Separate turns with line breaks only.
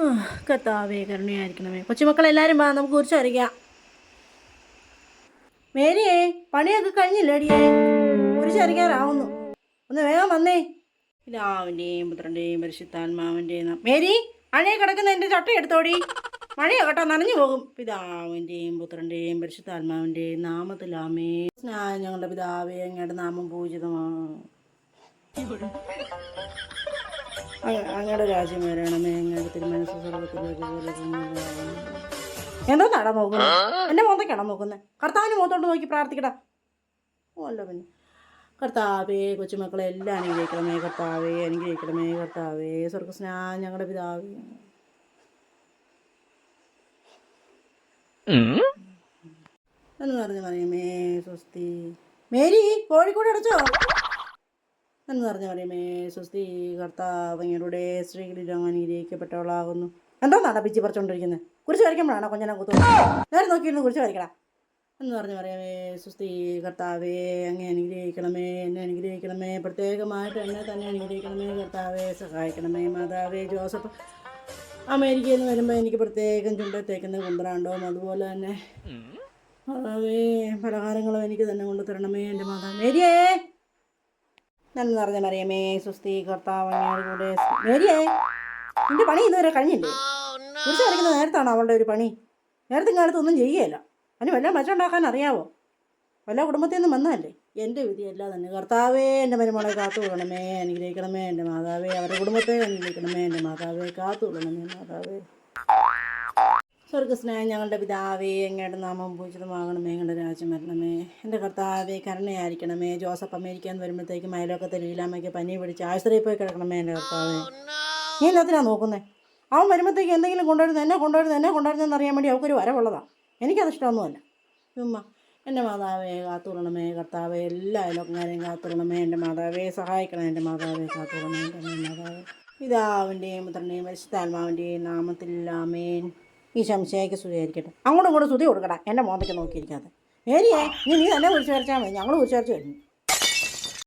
ആ, കർത്താവേ കരുണയായിരിക്കണമേ. കൊച്ചുമക്കളെല്ലാവരും വാ നമുക്ക് കുറിച്ച് വരയ്ക്കാം മേരിയേ പണിയൊക്കെ കഴിഞ്ഞില്ലേടിയേ കുറിച്ച് വരയ്ക്കാറാവുന്നു ഒന്ന് വേഗം വന്നേ. പിതാവിന്റെയും പുത്രന്റെയും പരിശുദ്ധാത്മാവിന്റെയും മേരി മഴയെ കിടക്കുന്ന എന്റെ ചട്ട എടുത്തോടി. മഴയോ കേട്ടോ നനഞ്ഞു പോകും. പിതാവിന്റെയും പുത്രന്റെയും പരിശുദ്ധാത്മാവിന്റെയും നാമത്തിലാമേ ഞങ്ങളുടെ പിതാവേ അങ്ങയുടെ നാമം പൂജിതമാണ് അങ്ങയുടെ രാജ്യം വരണമേ അങ്ങയുടെ തിരുമനസ് സ്വർഗത്തിലേക്ക് പോലെ എന്തോ നട നോക്കുന്നത് എന്റെ മോന്തയ്ക്കാണോ നോക്കുന്നത് കർത്താവിന് മോത്തോട്ട് നോക്കി പ്രാർത്ഥിക്കടാ. ഓ അല്ല പിന്നെ. കർത്താവേ കൊച്ചുമക്കളെ എല്ലാം അനുഗ്രഹിക്കണമേ കർത്താവേ അനുഗ്രഹിക്കണമേ കർത്താവേ. സ്വർഗസ്നാ ഞങ്ങളുടെ പിതാവേ. എന്ന് പറഞ്ഞു പറയുമേ സ്വസ്തി. മേരി കോഴിക്കോട് അടച്ചോ? എന്ന് പറഞ്ഞു പറയുമേ സ്വസ്തി കർത്താവ് അങ്ങയുടെ സ്ത്രീകളിലും അനുഗ്രഹിക്കപ്പെട്ടവളാകുന്നു എന്തോ നട പിച്ചി പറിച്ചുകൊണ്ടിരിക്കുന്നത് കുറിച്ച് വരയ്ക്കുമ്പോഴാണോ കൊഞ്ഞനെ കുത്തു നേരെ നോക്കിയിരുന്നു കുറിച്ച് വരയ്ക്കടാ. എന്ന് പറഞ്ഞു പറയാമേ സുസ്തി കർത്താവേ അങ്ങ് അനുഗ്രഹിക്കണമേ എന്നെ അനുഗ്രഹിക്കണമേ പ്രത്യേകമായിട്ട് എന്നെ തന്നെ അനുഗ്രഹിക്കണമേ കർത്താവേ സഹായിക്കണമേ മാതാവേ ജോസഫ്. അമേരിക്കയിൽ നിന്ന് വരുമ്പോൾ എനിക്ക് പ്രത്യേകം ചുണ്ടത്തേക്കുന്ന കുന്തറാണ്ടവും അതുപോലെ തന്നെ മാതാവേ പലഹാരങ്ങളും എനിക്ക് തന്നെ കൊണ്ടു തരണമേ എന്റെ മാതാവ് മേരിയേ നന്ദി നിറഞ്ഞ മറിയമേ സുസ്തി കർത്താവ് അങ്ങയുടെ കൂടെ മേരിയേ നിന്റെ പണി ഇതുവരെ കഴിഞ്ഞില്ലേ? കുറിച്ച് വരയ്ക്കുന്ന നേരത്താണോ അവളുടെ ഒരു പണി? നേരത്തെ കാലത്ത് ഒന്നും ചെയ്യുകയില്ല അതിന് വല്ല മറ്റുണ്ടാക്കാൻ അറിയാവോ? വല്ല കുടുംബത്തിൽ നിന്നും വന്നതല്ലേ? എന്റെ വിധിയല്ല തന്നെ. കർത്താവേ എന്റെ മരുമകളെ കാത്തു കൊള്ളണമേ അനുഗ്രഹിക്കണമേ എന്റെ മാതാവേ. അവരുടെ കുടുംബത്തെ അനുഗ്രഹിക്കണമേ എന്റെ മാതാവേ. കാത്തു കൊള്ളണമേ മാതാവേ. സ്വർഗസ്നേഹം ഞങ്ങളുടെ പിതാവേ അങ്ങയുടെ നാമം പൂജിതമാകണമേ ഞങ്ങളുടെ രാജ്യം വരണമേ. എന്റെ കർത്താവേ കരുണയായിരിക്കണമേ. ജോസഫ് അമേരിക്ക എന്ന് വരുമ്പോഴത്തേക്കും അയലോക്കത്തെ ലീലാമ്മയ്ക്ക് പനി പിടിച്ച് ആശുപത്രിയിൽ പോയി കിടക്കണമേ എന്റെ കർത്താവേ. നീ എല്ലാത്തിനാണ് നോക്കുന്നത് അവൻ വരുമ്പോഴത്തേക്ക് എന്തെങ്കിലും കൊണ്ടുവരുന്നത് എന്നെ കൊണ്ടുവരുന്നത് എന്നെ കൊണ്ടുവരുന്നതെന്ന് അറിയാൻ വേണ്ടി അവൾക്കൊരു വരവുള്ളതാണ് എനിക്കത് ഇഷ്ടമൊന്നുമല്ല ഉമ്മ എന്റെ മാതാവേ കാത്തുറണമേ കർത്താവേ എല്ലാ അയലോക്കാരെയും കാത്തുറണമേ എന്റെ മാതാവേ സഹായിക്കണം എന്റെ മാതാവേ കാത്തുറണമേ എന്റെ മാതാവേ. പിതാവിന്റെയും പുത്രന്റെയും പരിശുദ്ധാത്മാവിന്റെയും നാമത്തിൽ ആമേൻ. ഈ സംശയക്ക് സ്തുതിയായിരിക്കട്ടെ. അങ്ങോട്ടും ഇങ്ങോട്ടും സ്തുതി കൊടുക്കടാ. എന്റെ മോന്തയ്ക്ക് നോക്കിയിരിക്കാതെ. ഏരിയേ നീ നീ തന്നെ കുറിച്ച് വരച്ചാൽ മതി. ഞങ്ങൾ കുറിച്ച് വരച്ച് കഴിഞ്ഞു.